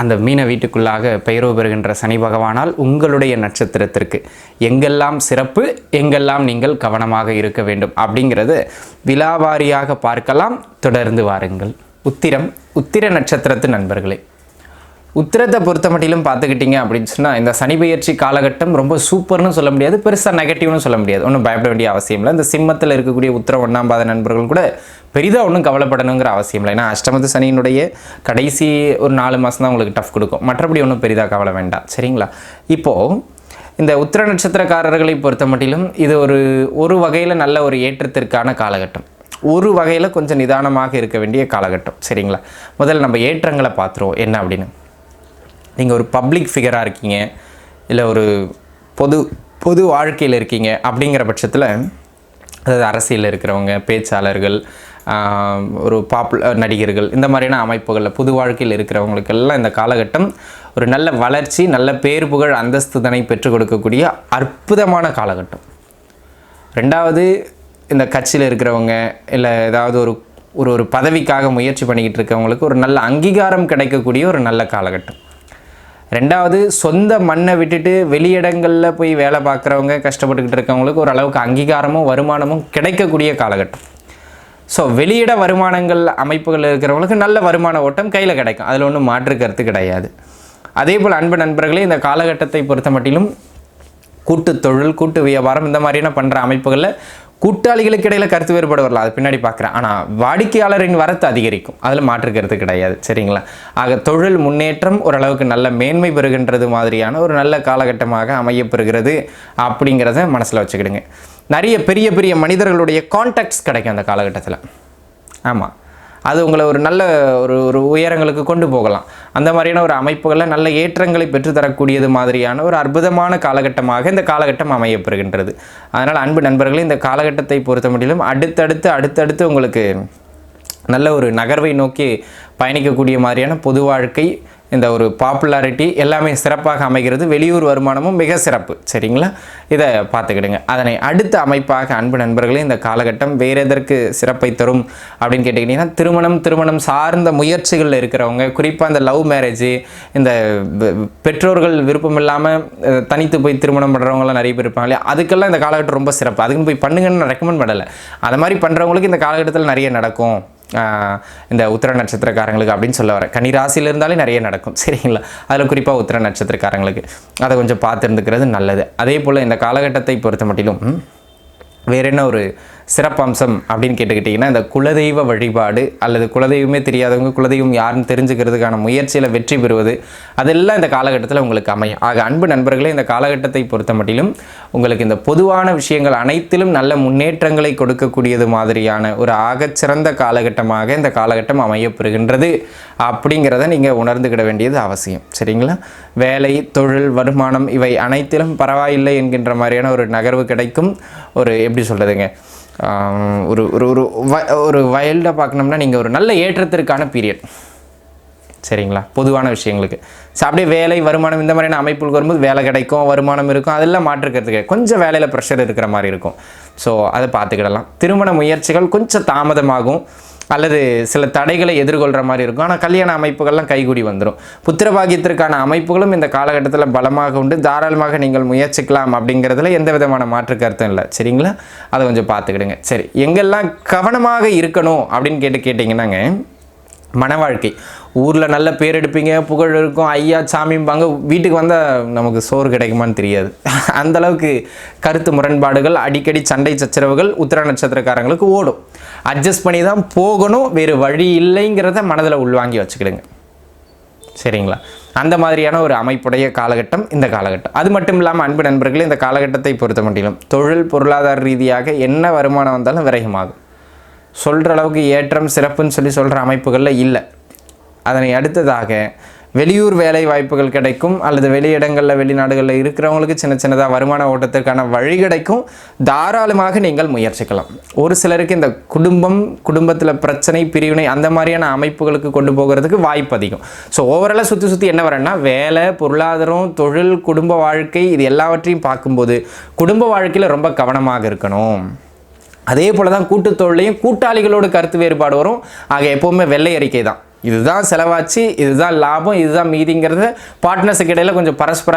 அந்த மீன வீட்டுக்குள்ளாக பெயரோ பெறுகின்ற சனி பகவானால் உங்களுடைய நட்சத்திரத்திற்கு எங்கெல்லாம் சிறப்பு எங்கெல்லாம் நீங்கள் கவனமாக இருக்க வேண்டும் அப்படிங்கிறது விலாவாரியாக பார்க்கலாம். தொடர்ந்து வாருங்கள். உத்திரம் உத்திர நட்சத்திரத்து நண்பர்களே. உத்திரத்தை பொறுத்த மட்டிலும் பார்த்துக்கிட்டிங்க அப்படின்னு சொன்னால் இந்த சனி பெயர்ச்சி காலகட்டம் ரொம்ப சூப்பர்னு சொல்ல முடியாது பெருசாக நெகட்டிவ்னு சொல்ல முடியாது. ஒன்றும் பயப்பட வேண்டிய அவசியம் இல்லை. இந்த சிம்மத்தில் இருக்கக்கூடிய உத்திர ஒன்றாம் பாத நண்பர்கள் கூட பெரிதாக ஒன்றும் கவலைப்படணுங்கிற அவசியம் இல்லை. ஏன்னா அஷ்டமத்து சனியினுடைய கடைசி ஒரு நாலு மாதம் தான் உங்களுக்கு டஃப் கொடுக்கும். மற்றபடி ஒன்றும் பெரிதாக கவலை வேண்டாம். சரிங்களா? இப்போது இந்த உத்திர நட்சத்திரக்காரர்களை பொறுத்த மட்டிலும் இது ஒரு ஒரு வகையில் நல்ல ஒரு ஏற்றத்திற்கான காலகட்டம். ஒரு வகையில் கொஞ்சம் நிதானமாக இருக்க வேண்டிய காலகட்டம். சரிங்களா? முதல்ல நம்ம ஏற்றங்களை பார்த்துருவோம். என்ன அப்படின்னு. நீங்கள் ஒரு பப்ளிக் ஃபிகராக இருக்கீங்க. இல்லை ஒரு பொது பொது வாழ்க்கையில் இருக்கீங்க அப்படிங்கிற பட்சத்தில் அதாவது அரசியலில் இருக்கிறவங்க பேச்சாளர்கள் ஒரு பாப்புலர் நடிகர்கள் இந்த மாதிரியான அமைப்புகளில் புது வாழ்க்கையில் இருக்கிறவங்களுக்கெல்லாம் இந்த காலகட்டம் ஒரு நல்ல வளர்ச்சி நல்ல பேர் புகழ் அந்தஸ்துதனை பெற்றுக் கொடுக்கக்கூடிய அற்புதமான காலகட்டம். ரெண்டாவது இந்த கட்சியில் இருக்கிறவங்க இல்லை ஏதாவது ஒரு ஒரு ஒரு பதவிக்காக முயற்சி பண்ணிக்கிட்டு இருக்கவங்களுக்கு ஒரு நல்ல அங்கீகாரம் கிடைக்கக்கூடிய ஒரு நல்ல காலகட்டம். ரெண்டாவது சொந்த மண்ணை விட்டுட்டு வெளியிடங்களில் போய் வேலை பார்க்குறவங்க கஷ்டப்பட்டுக்கிட்டு இருக்கவங்களுக்கு ஒரு அளவுக்கு அங்கீகாரமும் வருமானமும் கிடைக்கக்கூடிய காலகட்டம். ஸோ வெளியிட வருமானங்கள் அமைப்புகள் இருக்கிறவங்களுக்கு நல்ல வருமான ஓட்டம் கையில் கிடைக்கும். அதில் ஒன்றும் மாற்று கருத்து கிடையாது. அதே போல் அன்பு நண்பர்களே இந்த காலகட்டத்தை பொறுத்த மட்டிலும் கூட்டு தொழில் கூட்டு வியாபாரம் இந்த மாதிரியான பண்ணுற அமைப்புகளில் கூட்டாளிகளுக்கு இடையில கருத்து வேறுபாடு வரலாம் அது பின்னாடி பார்க்குறேன். ஆனால் வாடிக்கையாளரின் வரத்து அதிகரிக்கும். அதில் மாற்று கருத்து கிடையாது. சரிங்களா? ஆக தொழில் முன்னேற்றம் ஓரளவுக்கு நல்ல மேன்மை பெறுகின்றது மாதிரியான ஒரு நல்ல காலகட்டமாக அமையப்பெறுகிறது அப்படிங்கிறத மனசில் வச்சுக்கிடுங்க. நிறைய பெரிய பெரிய மனிதர்களுடைய கான்டாக்ட்ஸ் கிடைக்கும் அந்த காலகட்டத்தில். ஆமாம் அது உங்களை ஒரு நல்ல ஒரு ஒரு உயரங்களுக்கு கொண்டு போகலாம். அந்த மாதிரியான ஒரு அமைப்புகளில் நல்ல ஏற்றங்களை பெற்றுத்தரக்கூடியது மாதிரியான ஒரு அற்புதமான காலகட்டமாக இந்த காலகட்டம் அமையப்பெறுகின்றது. அதனால் அன்பு நண்பர்களே இந்த காலகட்டத்தை பொறுத்த முடியலும் அடுத்தடுத்து அடுத்தடுத்து உங்களுக்கு நல்ல ஒரு நகர்வை நோக்கி பயணிக்கக்கூடிய மாதிரியான பொது வாழ்க்கை இந்த ஒரு பாப்புலாரிட்டி எல்லாமே சிறப்பாக அமைகிறது. வெளியூர் வருமானமும் மிக சிறப்பு. சரிங்களா? இதை பார்த்துக்கிடுங்க. அதனை அடுத்த அமைப்பாக அன்பு நண்பர்களே இந்த காலகட்டம் வேறு எதற்கு சிறப்பை தரும் அப்படின்னு கேட்டிங்கன்னா திருமணம் திருமணம் சார்ந்த முயற்சிகளில் இருக்கிறவங்க குறிப்பாக இந்த லவ் மேரேஜ் இந்த பெற்றோர்கள் விருப்பம் இல்லாமல் தனித்து போய் திருமணம் பண்ணுறவங்களாம் நிறைய பேர் இருப்பாங்க இல்லையா? அதுக்கெல்லாம் இந்த காலகட்டம் ரொம்ப சிறப்பு. அதுக்குன்னு போய் பண்ணுங்கன்னு நான் ரெக்கமெண்ட் பண்ணலை. அது மாதிரி பண்ணுறவங்களுக்கு இந்த காலகட்டத்தில் நிறைய நடக்கும். இந்த உத்திர நட்சத்திரக்காரங்களுக்கு அப்படின்னு சொல்ல வரேன். கன்னி ராசியில் இருந்தாலே நிறைய நடக்கும். சரிங்களா? அதில் குறிப்பாக உத்திர நட்சத்திரக்காரங்களுக்கு. அதை கொஞ்சம் பார்த்துருந்துக்கிறது நல்லது. அதே போல் இந்த காலகட்டத்தை பொறுத்த மட்டிலும் வேற என்ன ஒரு சிறப்பம்சம் அப்படின்னு கேட்டுக்கிட்டிங்கன்னா இந்த குலதெய்வ வழிபாடு அல்லது குலதெய்வமே தெரியாதவங்க குலதெய்வம் யாருன்னு தெரிஞ்சுக்கிறதுக்கான முயற்சியில் வெற்றி பெறுவது அதெல்லாம் இந்த காலகட்டத்தில் உங்களுக்கு அமையும். ஆக அன்பு நண்பர்களே இந்த காலகட்டத்தை பொறுத்த மட்டிலும் உங்களுக்கு இந்த பொதுவான விஷயங்கள் அனைத்திலும் நல்ல முன்னேற்றங்களை கொடுக்கக்கூடியது மாதிரியான ஒரு ஆகச்சிறந்த காலகட்டமாக இந்த காலகட்டம் அமையப்பெறுகின்றது அப்படிங்கிறத நீங்கள் உணர்ந்துக்கிட வேண்டியது அவசியம். சரிங்களா? வேலை தொழில் வருமானம் இவை அனைத்திலும் பரவாயில்லை என்கின்ற மாதிரியான ஒரு நகர்வு கிடைக்கும். ஒரு எப்படி சொல்கிறதுங்க ஒரு ஒரு ஒரு வ ஒரு வயல்டாக பார்க்கணும்னா நீங்கள் ஒரு நல்ல ஏற்றத்திற்கான பீரியட் சரிங்களா? பொதுவான விஷயங்களுக்கு. ஸோ அப்படியே வேலை வருமானம் இந்த மாதிரியான அமைப்புகளுக்கு வரும்போது வேலை கிடைக்கும் வருமானம் இருக்கும் அதெல்லாம் மாற்றுக்கிறதுக்கு கொஞ்சம் வேலையில் ப்ரெஷர் இருக்கிற மாதிரி இருக்கும். ஸோ அதை பார்த்துக்கிடலாம். திருமண முயற்சிகள் கொஞ்சம் தாமதமாகும். அல்லது சில தடைகளை எதிர்கொள்கிற மாதிரி இருக்கும். ஆனால் கல்யாண அமைப்புகள்லாம் கைகூடி வந்துடும் புத்திரபாகியத்திற்கான அமைப்புகளும் இந்த காலகட்டத்தில் பலமாக உண்டு. தாராளமாக நீங்கள் முயற்சிக்கலாம் அப்படிங்கிறதுல எந்த விதமான மாற்று கருத்தும் இல்லை. சரிங்களா? அதை கொஞ்சம் பார்த்துக்கிடுங்க. சரி எங்கெல்லாம் கவனமாக இருக்கணும் அப்படின்னு கேட்டு கேட்டிங்கன்னாங்க மன வாழ்க்கை ஊரில் நல்ல பேர் எடுப்பீங்க புகழ் இருக்கும் ஐயா சாமிம்பாங்க வீட்டுக்கு வந்தால் நமக்கு சோறு கிடைக்குமான்னு தெரியாது. அந்தளவுக்கு கருத்து முரண்பாடுகள் அடிக்கடி சண்டை சச்சரவுகள் உத்திர நட்சத்திரக்காரங்களுக்கு ஓடும். அட்ஜஸ்ட் பண்ணி தான் போகணும் வேறு வழி இல்லைங்கிறத மனதில் உள்வாங்கி வச்சுக்கிடுங்க. சரிங்களா? அந்த மாதிரியான ஒரு அமைப்புடைய காலகட்டம் இந்த காலகட்டம். அது மட்டும் இல்லாமல் அன்பு நண்பர்களே இந்த காலகட்டத்தை பொறுத்த மட்டிலும் தொழில் பொருளாதார ரீதியாக என்ன வருமானம் வந்தாலும் விரயமாகும். சொல்கிற அளவுக்கு ஏற்றம் சிறப்புன்னு சொல்லி சொல்கிற அமைப்புகளில் இல்லை. அதனை அடுத்ததாக வெளியூர் வேலை வாய்ப்புகள் கிடைக்கும் அல்லது வெளியிடங்களில் வெளிநாடுகளில் இருக்கிறவங்களுக்கு சின்ன சின்னதாக வருமான ஓட்டத்திற்கான வழி கிடைக்கும். தாராளமாக நீங்கள் முயற்சிக்கலாம். ஒரு சிலருக்கு இந்த குடும்பம் குடும்பத்தில் பிரச்சனை பிரிவினை அந்த மாதிரியான அமைப்புகளுக்கு கொண்டு போகிறதுக்கு வாய்ப்பு அதிகம். ஸோ ஓவராலாக சுற்றி சுற்றி என்ன வரேன்னா வேலை பொருளாதாரம் தொழில் குடும்ப வாழ்க்கை இது எல்லாவற்றையும் பார்க்கும்போது குடும்ப வாழ்க்கையில் ரொம்ப கவனமாக இருக்கணும். அதே போல் தான் கூட்டுத்தொழிலையும் கூட்டாளிகளோட கருத்து வேறுபாடு வரும். ஆக எப்போவுமே வெள்ளை அறிக்கை தான். இதுதான் செலவாச்சு இதுதான் லாபம் இதுதான் மீதிங்கிறது பார்ட்னர்ஸுக்கு இடையில் கொஞ்சம் பரஸ்பர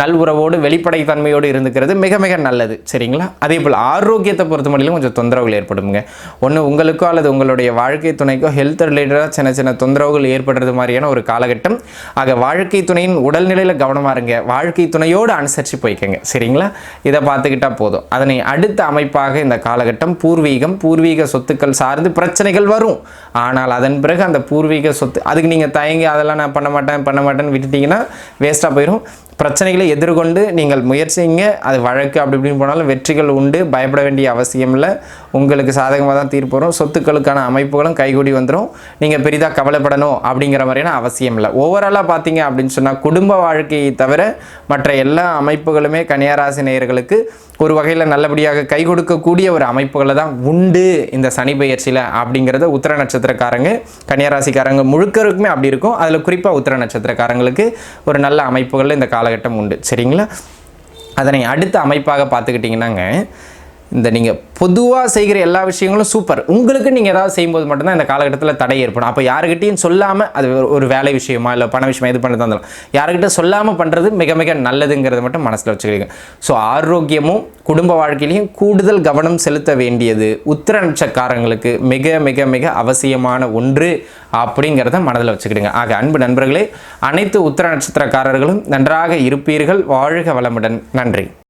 நல்வுறவோடு வெளிப்படைத்தன்மையோடு இருந்துக்கிறது மிக மிக நல்லது. சரிங்களா? அதே போல் ஆரோக்கியத்தை பொறுத்த மட்டும் கொஞ்சம் தொந்தரவுகள் ஏற்படுங்க ஒன்று உங்களுக்கோ அல்லது உங்களுடைய வாழ்க்கை துணைக்கோ ஹெல்த் ரிலேட்டடாக சின்ன சின்ன தொந்தரவுகள் ஏற்படுறது மாதிரியான ஒரு காலகட்டம். ஆக வாழ்க்கை துணையின் உடல்நிலையில் கவனமாக இருங்க. வாழ்க்கை துணையோடு அனுசரித்து போய்க்கங்க. சரிங்களா? இதை பார்த்துக்கிட்டா போதும். அதனை அடுத்த அமைப்பாக இந்த காலகட்டம் பூர்வீகம் பூர்வீக சொத்துக்கள் சார்ந்து பிரச்சனைகள் வரும். ஆனால் அதன் பிறகு அந்த பூர்வீக பூர்வீக சொத்து. அதுக்கு நீங்கள் தயங்கி அதெல்லாம் நான் பண்ண மாட்டேன் பண்ண மாட்டேன்னு விட்டுட்டிங்கன்னா வேஸ்ட்டாக போயிடும் பிரச்சனைகளை எதிர்கொண்டு நீங்கள் முயற்சிங்க அது வழக்கு அப்படி இப்படின்னு போனாலும் வெற்றிகள் உண்டு. பயப்பட வேண்டிய அவசியம் இல்லை. உங்களுக்கு சாதகமாக தான் தீர்ப்பு வரும். சொத்துக்களுக்கான அமைப்புகளும் கைகூடி வந்துடும் நீங்கள் பெரிதாக கவலைப்படணும் அப்படிங்கிற மாதிரியான அவசியம் இல்லை. ஓவராலாக பார்த்தீங்க அப்படின்னு சொன்னால் குடும்ப வாழ்க்கையை தவிர மற்ற எல்லா அமைப்புகளுமே கன்னியாராசி நேயர்களுக்கு ஒரு வகையில் நல்லபடியாக கை கொடுக்கக்கூடிய ஒரு அமைப்புகளை தான் உண்டு இந்த சனி பயிற்சியில் அப்படிங்கிறத உத்திர நட்சத்திரக்காரங்க கன்னியாராசிக்காரங்க முழுக்கருக்குமே அப்படி இருக்கும். அதில் குறிப்பாக உத்திர நட்சத்திரக்காரங்களுக்கு ஒரு நல்ல அமைப்புகளில் இந்த காலகட்டம் உண்டு. சரிங்களா? அதனை அடுத்த அமைப்பாக பார்த்துக்கிட்டிங்கன்னாங்க. இந்த நீங்கள் பொதுவாக செய்கிற எல்லா விஷயங்களும் சூப்பர் உங்களுக்கு நீங்கள் ஏதாவது செய்யும்போது மட்டும்தான் இந்த காலகட்டத்தில் தடை ஏற்படும். அப்போ யாருக்கிட்டையும் சொல்லாமல் அது ஒரு- வேலை விஷயமா இல்லை பண விஷயமா இது பண்ணுறதா இருந்தாலும் யாருக்கிட்ட சொல்லாமல் பண்ணுறது மிக மிக நல்லதுங்கிறத மட்டும் மனசில் வச்சுக்கிறீங்க. ஸோ ஆரோக்கியமும் குடும்ப வாழ்க்கையிலையும் கூடுதல் கவனம் செலுத்த வேண்டியது உத்திர நட்சக்காரங்களுக்கு மிக மிக மிக அவசியமான ஒன்று அப்படிங்கிறத மனதில் வச்சுக்கிடுங்க. ஆக அன்பு நண்பர்களே அனைத்து உத்திர நட்சத்திரக்காரர்களும் நன்றாக இருப்பீர்கள். வாழ்க வளமுடன். நன்றி.